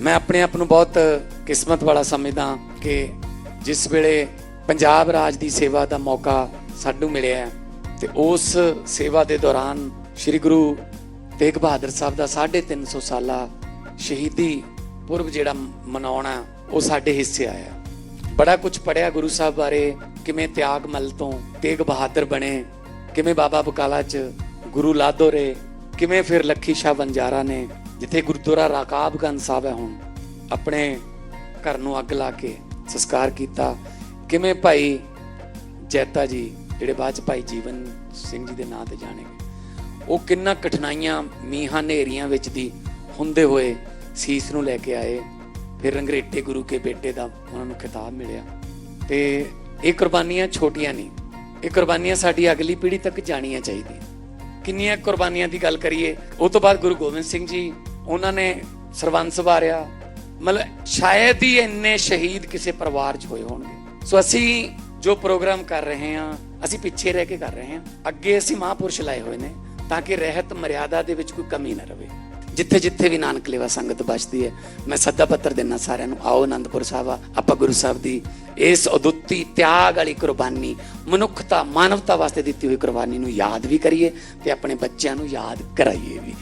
ਮੈਂ ਆਪਣੇ ਆਪ ਨੂੰ ਬਹੁਤ ਕਿਸਮਤ ਵਾਲਾ ਸਮਝਦਾ ਕਿ ਜਿਸ ਵੇਲੇ ਪੰਜਾਬ ਰਾਜ ਦੀ ਸੇਵਾ ਦਾ ਮੌਕਾ ਸਾਨੂੰ ਮਿਲਿਆ ਹੈ ਤੇ ਉਸ ਸੇਵਾ ਦੇ ਦੌਰਾਨ ਸ੍ਰੀ ਗੁਰੂ ਤੇਗ ਬਹਾਦਰ ਸਾਹਿਬ ਦਾ 350 ਸਾਲਾ ਸ਼ਹੀਦੀ ਪੁਰਬ ਜਿਹੜਾ ਮਨਾਉਣਾ ਉਹ ਸਾਡੇ ਹਿੱਸੇ ਆਇਆ ਬੜਾ ਕੁਝ ਪੜਿਆ ਗੁਰੂ ਸਾਹਿਬ ਬਾਰੇ, ਕਿਵੇਂ ਤਿਆਗ ਮਲ ਤੋਂ ਤੇਗ ਬਹਾਦਰ ਬਣੇ, ਕਿਵੇਂ ਬਾਬਾ ਬਕਾਲਾ ਚ ਗੁਰੂ ਲਾਦੋਰੇ ਕਿਵੇਂ ਫਿਰ ਲੱਖੀ ਸ਼ਾਹ ਵੰਜਾਰਾ ਨੇ ਜਿੱਥੇ ਗੁਰਦੁਆਰਾ ਰਾਕਾਬਗੰਜ ਸਾਹਿਬ ਹੈ ਹੁਣ, ਆਪਣੇ ਘਰ ਨੂੰ ਅੱਗ ਲਾ ਕੇ ਸੰਸਕਾਰ ਕੀਤਾ। ਕਿਵੇਂ ਭਾਈ ਜੈਤਾ ਜੀ, ਜਿਹੜੇ ਬਾਅਦ ਚ ਭਾਈ ਜੀਵਨ ਸਿੰਘ ਜੀ ਦੇ ਨਾਂ ਤੇ ਜਾਣੇ ਉਹ ਕਿੰਨਾ ਕਠਿਨਾਈਆਂ, ਮੀਹਾਂ ਹਨੇਰੀਆਂ ਵਿੱਚ ਦੀ ਹੁੰਦੇ ਹੋਏ ਸੀਸ ਨੂੰ ਲੈ ਕੇ ਆਏ। ਫਿਰ ਰੰਗਰੇਟੇ ਗੁਰੂ ਕੇ ਬੇਟੇ ਦਾ ਉਹਨਾਂ ਨੂੰ ਖਿਤਾਬ ਮਿਲਿਆ। ਤੇ ਇਹ ਕੁਰਬਾਨੀਆਂ ਛੋਟੀਆਂ ਨਹੀਂ, ਇਹ ਕੁਰਬਾਨੀਆਂ ਸਾਡੀ ਅਗਲੀ ਪੀੜ੍ਹੀ ਤੱਕ ਜਾਣੀਆਂ ਚਾਹੀਦੀਆਂ। ਕਿੰਨੀਆਂ ਕੁਰਬਾਨੀਆਂ ਦੀ ਗੱਲ ਕਰੀਏ, ਉਹ ਤੋਂ ਬਾਅਦ ਗੁਰੂ ਗੋਬਿੰਦ ਸਿੰਘ ਜੀ ਉਹਨਾਂ ਨੇ ਸਰਵੰਸ ਵਾਰਿਆ। ਮਤਲਬ ਸ਼ਾਇਦ ਹੀ ਇੰਨੇ ਸ਼ਹੀਦ ਕਿਸੇ ਪਰਿਵਾਰ 'ਚ ਹੋਏ ਹੋਣਗੇ। ਸੋ ਅਸੀਂ ਜੋ ਪ੍ਰੋਗਰਾਮ ਕਰ ਰਹੇ ਹਾਂ ਅਸੀਂ ਪਿੱਛੇ ਰਹਿ ਕੇ ਕਰ ਰਹੇ ਹਾਂ। ਅੱਗੇ ਅਸੀਂ ਮਹਾਂਪੁਰਸ਼ ਲਾਏ ਹੋਏ ਨੇ ਤਾਂ ਕਿ ਰਹਿਤ ਮਰਿਆਦਾ ਦੇ ਵਿੱਚ ਕੋਈ ਕਮੀ ਨਾ ਰਵੇ। ਜਿੱਥੇ ਜਿੱਥੇ ਵੀ ਨਾਨਕ ਲੇਵਾ ਸੰਗਤ ਬਚਦੀ ਹੈ ਮੈਂ ਸੱਦਾ ਪੱਤਰ ਦੇਣਾ ਸਾਰਿਆਂ ਨੂੰ ਆਓ ਆਨੰਦਪੁਰ ਸਾਹਿਬ ਆ, ਆਪਾਂ ਗੁਰੂ ਸਾਹਿਬ ਦੀ ਇਸ ਅਦੁੱਤੀ ਤਿਆਗ ਵਾਲੀ ਕੁਰਬਾਨੀ ਮਨੁੱਖਤਾ ਮਾਨਵਤਾ ਵਾਸਤੇ ਦਿੱਤੀ ਹੋਈ ਕੁਰਬਾਨੀ ਨੂੰ ਯਾਦ ਵੀ ਕਰੀਏ ਤੇ ਆਪਣੇ ਬੱਚਿਆਂ ਨੂੰ ਯਾਦ ਕਰਾਈਏ ਵੀ।